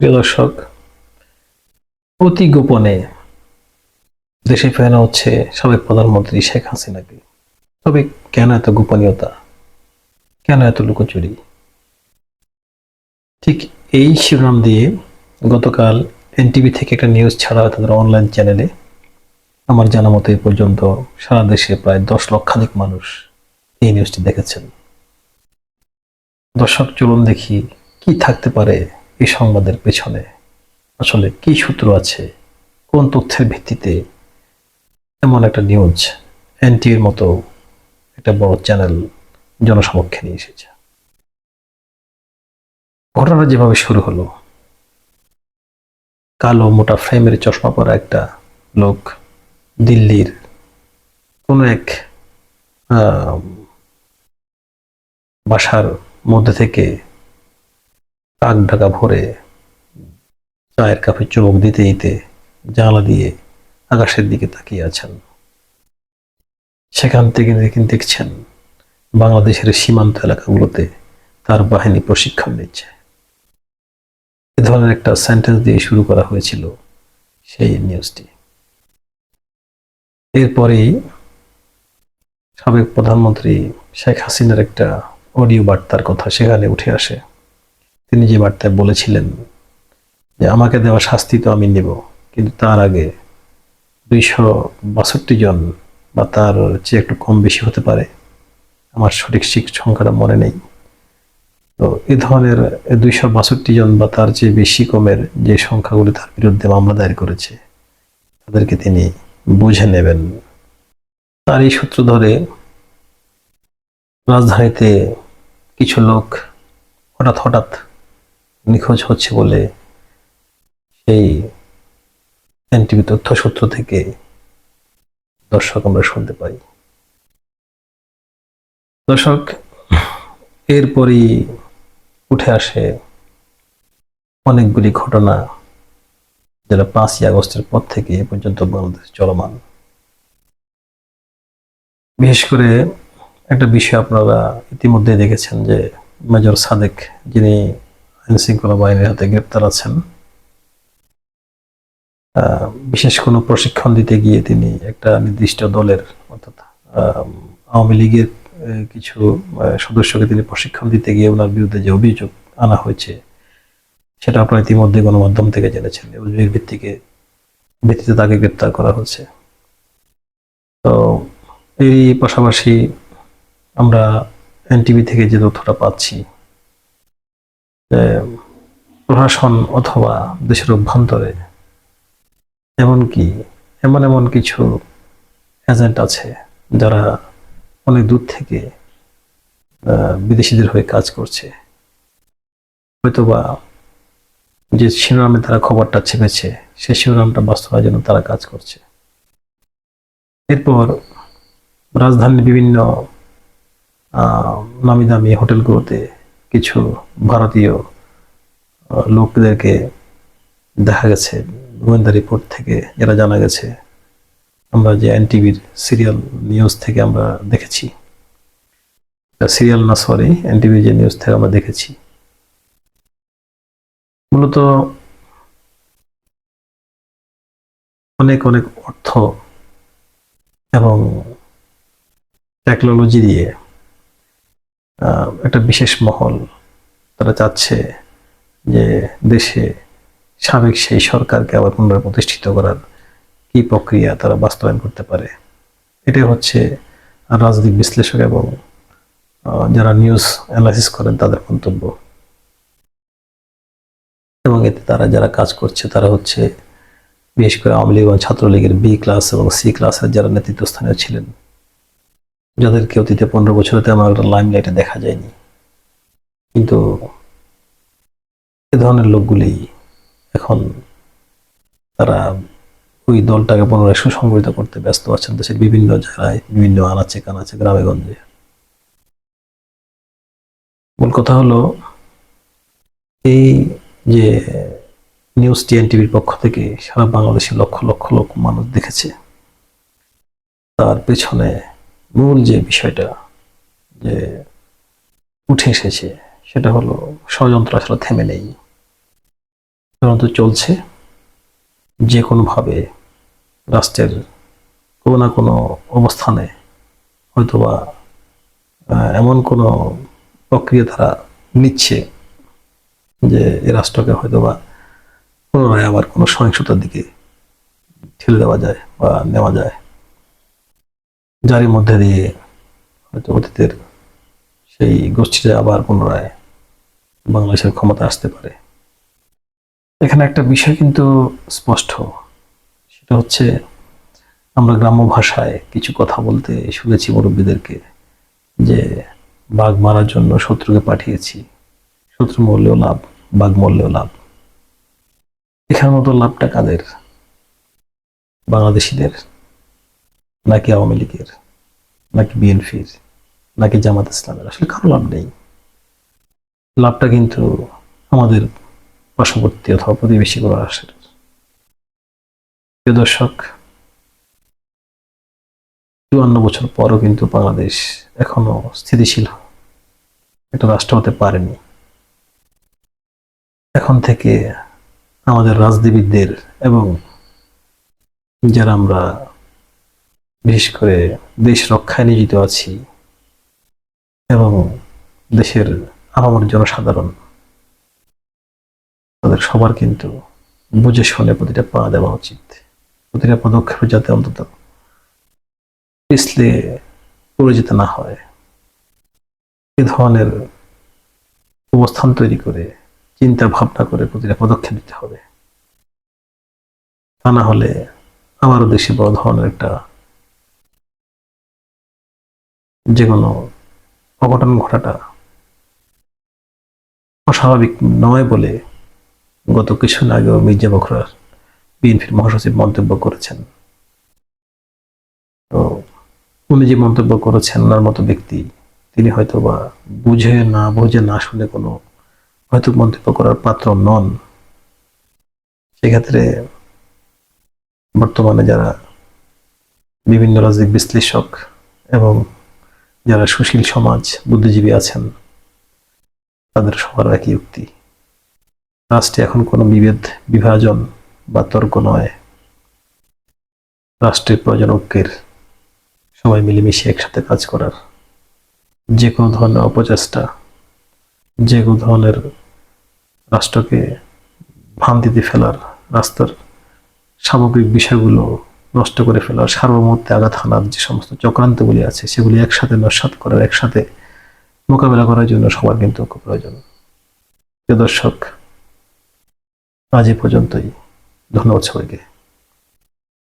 প্রিয় দর্শক, অতি গোপনে দেশে ফেরানো হচ্ছে সাবেক প্রধানমন্ত্রী শেখ হাসিনাকে তবে কেন এত গোপনীয়তা? কেন এত লুকোচুরি? ঠিক এই শিরোনাম দিয়ে গতকাল এনটিভি থেকে একটা নিউজ ছাড়া হয় তাদের অনলাইন চ্যানেলে আমার জানা মতো এই পর্যন্ত সারা দেশে প্রায় দশ লক্ষাধিক মানুষ এই নিউজটি দেখেছেন। দর্শক, চলুন দেখি কি থাকতে পারে এই সংবাদের পেছনে আসলে কি সূত্র আছে? কোন তথ্যের ভিত্তিতে? এমন একটা নিউজ এনটিভির মতো একটা বড় চ্যানেল জনসমক্ষে নিয়ে এসেছে। ঘটনা যেভাবে শুরু হলো, কালো মোটা ফ্রেমের চশমা পরা একটা লোক দিল্লির কোনো এক বাসার মধ্যে থেকে কাক ঢাকা ভরে চায়ের কাপে চুমুক দিতে দিতে জানালা দিয়ে আকাশের দিকে তাকিয়ে আছেন। সেখান থেকে দেখছেন বাংলাদেশের সীমান্ত এলাকাগুলোতে তার বাহিনী প্রশিক্ষণ নিচ্ছে। এ ধরনের একটা সেন্টেন্স দিয়ে শুরু করা হয়েছিল সেই নিউজটি এরপরেই সাবেক প্রধানমন্ত্রী শেখ হাসিনার একটা অডিও বার্তার কথা সেখানে উঠে আসে। তিনি যে বার্তায় বলেছিলেন যে আমাকে দেওয়া শাস্তি তো আমি নেব, কিন্তু তার আগে দুইশো বাষট্টি জন বা তার চেয়ে একটু কম বেশি হতে পারে, আমার সঠিক শিখ সংখ্যাটা মনে নেই। তো এ ধরনের দুইশো বাষট্টি জন বা তার চেয়ে বেশি কমের যে সংখ্যাগুলি তার বিরুদ্ধে মামলা দায়ের করেছে, তাদেরকে তিনি বুঝে নেবেন। তার এই সূত্র ধরে রাজধানীতে কিছু লোক হঠাৎ হঠাৎ নিখোঁজ হচ্ছে বলে সেই এনটিভি তথ্যসূত্র থেকে দর্শক আমরা শুনতে পাই। দর্শক, এরপরই উঠে আসে অনেকগুলি ঘটনা যেটা পাঁচই আগস্টের পর থেকে এ পর্যন্ত বাংলাদেশে চলমান। বিশেষ করে একটা বিষয় আপনারা ইতিমধ্যে দেখেছেন যে মেজর সাদেক যিনি আইন শৃঙ্খলা বাহিনীর হাতে গ্রেপ্তার আছেন। বিশেষ কোনো প্রশিক্ষণ দিতে গিয়ে তিনি একটা নির্দিষ্ট দলের অর্থাৎ আওয়ামী লীগের কিছু সদস্যকে তিনি প্রশিক্ষণ দিতে গিয়ে ওনার বিরুদ্ধে যে অভিযোগ আনা হয়েছে, সেটা আপনারা ইতিমধ্যে গণমাধ্যম থেকে জেনেছেন। এর ভিত্তিকে ভিত্তিতে তাকে গ্রেপ্তার করা হচ্ছে তো এই পাশাপাশি আমরা এনটিভি থেকে যে তথ্যটা পাচ্ছি প্রশাসন অথবা দেশের অভ্যন্তরে এমনকি এমন এমন কিছু এজেন্ট আছে যারা অনেক দূর থেকে বিদেশিদের হয়ে কাজ করছে। হয়তোবা যে শিরোনামে তারা খবরটা ছেপেছে, সেই শিরোনামটা বাস্তবায়নের জন্য তারা কাজ করছে। এরপর রাজধানীর বিভিন্ন নামি দামি হোটেলগুলোতে কিছু ভারতীয় লোকদেরকে দেখা গেছে, গোয়েন্দা রিপোর্ট থেকে যারা জানা গেছে। আমরা যে এনটিভির সিরিয়াল নিউজ থেকে আমরা দেখেছি। সিরিয়াল না সরি এনটিভির যে নিউজ থেকে আমরা দেখেছি। মূলত অনেক অনেক অর্থ এবং টেকনোলজি দিয়ে একটা বিশেষ মহল তারা চাচ্ছে যে দেশে সাবেক সেই সরকারকে আবার পুনরায় প্রতিষ্ঠিত করার কি প্রক্রিয়া তারা বাস্তবায়ন করতে পারে। এটাই হচ্ছে রাজনৈতিক বিশ্লেষক এবং যারা নিউজ অ্যানালাইসিস করেন তাদের মন্তব্য। এবং এতে তারা যারা কাজ করছে তারা হচ্ছে, বিশেষ করে আওয়ামী লীগ এবং ছাত্রলীগের বি ক্লাস এবং সি ক্লাসের যারা নেতৃত্বস্থানীয় ছিলেন যাদেরকে অতীতে পনেরো বছরে তেমন একটা লাইমলাইটে দেখা যায়নি। কিন্তু এ ধরনের লোকগুলি এখন তারা ওই দলটাকে পুনরায় সুসংগঠিত করতে ব্যস্ত আছেন দেশের বিভিন্ন জায়গায়, বিভিন্ন আনাচে কানাচে গ্রামে গঞ্জে মূল কথা হলো, এই যে নিউজ টিএনটিভির পক্ষ থেকে সারা বাংলাদেশে লক্ষ লক্ষ লোক মানুষ দেখেছে, তার পেছনে মূল যে বিষয়টা যে উঠে এসেছে, সেটা হলো ষড়যন্ত্র আসলে থেমে নেই। সাধারণত চলছে। যে কোনোভাবে রাষ্ট্রের কোনো না কোনো অবস্থানে হয়তোবা এমন কোনো প্রক্রিয়া তারা নিচ্ছে যে এই রাষ্ট্রকে হয়তোবা পুনরায় আবার কোনো সহিংসতার দিকে ঠেলে দেওয়া যায় বা নেওয়া যায়। যারই মধ্যে দিয়ে হয়তো অতীতের সেই গোষ্ঠীটা আবার পুনরায় বাংলাদেশের ক্ষমতা আসতে পারে। এখানে একটা বিষয় কিন্তু স্পষ্ট। সেটা হচ্ছে আমরা গ্রাম্য ভাষায় কিছু কথা বলতে শুনেছি মুরব্বীদেরকে যে বাঘ মারার জন্য শত্রুকে পাঠিয়েছি। শত্রু মরলেও লাভ, বাঘ মরলেও লাভ। এখানের মতো লাভটা কাদের? বাংলাদেশিদের। নাকি আওয়ামী লীগের, নাকি বিএনপির, নাকি জামাত ইসলামের? আসলে কারও লাভ নেই। লাভটা কিন্তু আমাদের পার্শ্ববর্তী অথবা প্রতিবেশী রাষ্ট্রের। প্রিয় দর্শক, চুয়ান্ন বছর পরও কিন্তু বাংলাদেশ এখনও স্থিতিশীল। একটা রাষ্ট্র হতে পারেনি। এখন থেকে আমাদের রাজনীতিবিদদের এবং যারা আমরা বিশেষ করে দেশ রক্ষায় নিয়োজিত আছি এবং দেশের আপামর জনসাধারণ, তাদের সবার কিন্তু বুঝে শুনে প্রতিটা পা দেওয়া উচিত। প্রতিটা পদক্ষেপে যাতে অন্তত পিছলে পড়ে যেতে না হয়। এ ধরনের অবস্থান তৈরি করে চিন্তা ভাবনা করে প্রতিটা পদক্ষেপ নিতে হবে। তা না হলে আমারও দেশে বড় ধরনের একটা যে কোনো অঘটন ঘটাটা অস্বাভাবিক নয় বলে গত কিছুদিন আগেও মির্জা বখরার বিএনপির মহাসচিব মন্তব্য করেছেন। তো উনি যে মন্তব্য করেছেন, ওনার মতো ব্যক্তি, তিনি হয়তো বা বুঝে না বুঝে না শুনে কোনো হয়তো মন্তব্য করার পাত্র নন। সেক্ষেত্রে বর্তমানে যারা বিভিন্ন রাজনৈতিক বিশ্লেষক এবং যারা সুশীল সমাজ বুদ্ধিজীবী আছেন, তাদের সবার একই উক্তি। রাষ্ট্রে এখন কোনো বিভেদ, বিভাজন বা তর্ক নয়। রাষ্ট্রের প্রয়োজন ঐক্যের, সবাই মিলেমিশে একসাথে কাজ করার। যে কোনো ধরনের অপচেষ্টা, যে কোনো ধরনের রাষ্ট্রকে ভ্রান্তিতে ফেলার রাস্তার সামগ্রিক বিষয়গুলো নষ্ট করে ফেলার সার্বমূর্তে আঘাত হানার যে সমস্ত চক্রান্তগুলি আছে, সেগুলি একসাথে নস্বাত করার একসাথে মোকাবেলা করার জন্য সবার কিন্তু ঐক্য প্রয়োজন। প্রিয় দর্শক, আজ এ পর্যন্তই। ধন্যবাদ সবাইকে।